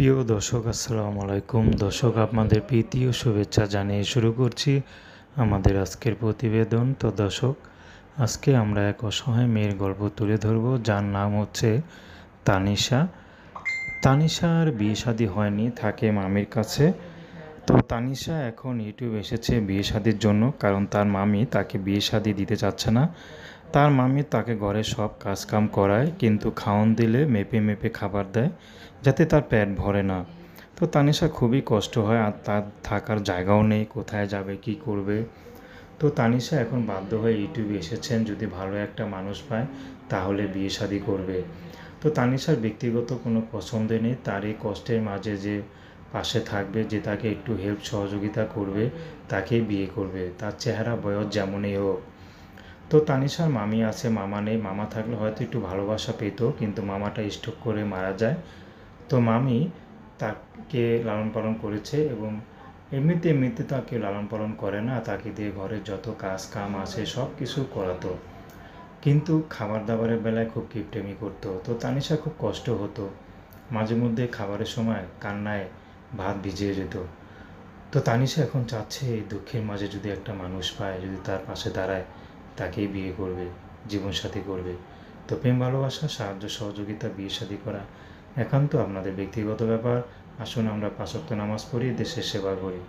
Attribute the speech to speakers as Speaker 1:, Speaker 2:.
Speaker 1: প্রিয় দর্শক, আসসালামু আলাইকুম। দর্শক, আপনাদের প্রীতি ও শুভেচ্ছা জানিয়ে শুরু করছি আমাদের আজকের প্রতিবেদন। তো দর্শক, আজকে আমরা এক অসহায় মেয়ের গল্প তুলে ধরব, যার নাম হচ্ছে তানিশা। তানিশার বিয়ে শাদী হয়নি, থাকে মামির কাছে। তো তানিশা এখন ইউটিউব এসেছে বিয়ে শাদির জন্য, কারণ তার মামি তাকে বিয়ে শাদি দিতে চাচ্ছে না। তার মামি তাকে ঘরে সব কাজকাম করায়, কিন্তু খাওয়ন দিলে মেপে মেপে খাবার দেয়, যাতে তার পেট ভরে না। তো তানিশা খুবই কষ্ট হয় আর তার থাকার জায়গাও নেই, কোথায় যাবে, কি করবে? তো তানিশা এখন বাধ্য হয়ে ইউটিউবে এসেছেন, যদি ভালো একটা মানুষ পায়, তাহলে বিয়ে শাদি করবে। তো তানিশার ব্যক্তিগত কোনো পছন্দ নেই, তার এই কষ্টের মাঝে যে পাশে থাকবে, যে তাকে একটু হেল্প সহযোগিতা করবে, তাকেই বিয়ে করবে। তার চেহারা, বয়স যেমনই হোক। তো তানিশার মামি আছে, মামা নেই। মামা থাকলে হয়তো একটু ভালোবাসা পেত, কিন্তু মামাটা স্ট্রোক করে মারা যায়। তো মামি তাকে লালন পালন করেছে এবং এমনিতে এমনিতে তাকে লালন পালন করে না, তাকে দিয়ে ঘরের যত কাজ কাম আছে সব কিছু করাতো। কিন্তু খাবার দাবারের বেলায় খুব কিপটেমি করতো। তো তানিশা খুব কষ্ট হতো। মাঝে মধ্যে খাবারের সময় কান্নায় ভাত ভিজিয়ে যেত। তো তানিশা এখন চাচ্ছে এই দুঃখের মাঝে যদি একটা মানুষ পায়, যদি তার পাশে দাঁড়ায়। তাকেই বিয়ে করবে, জীবনসাথী করবে। তো প্রেম, ভালোবাসা, সাহায্য, সহযোগিতা, বিয়ে শাদী করা একান্ত আপনাদের ব্যক্তিগত ব্যাপার। আসুন আমরা পাঁচক্ত নামাজ পড়ি, দেশের সেবা করি।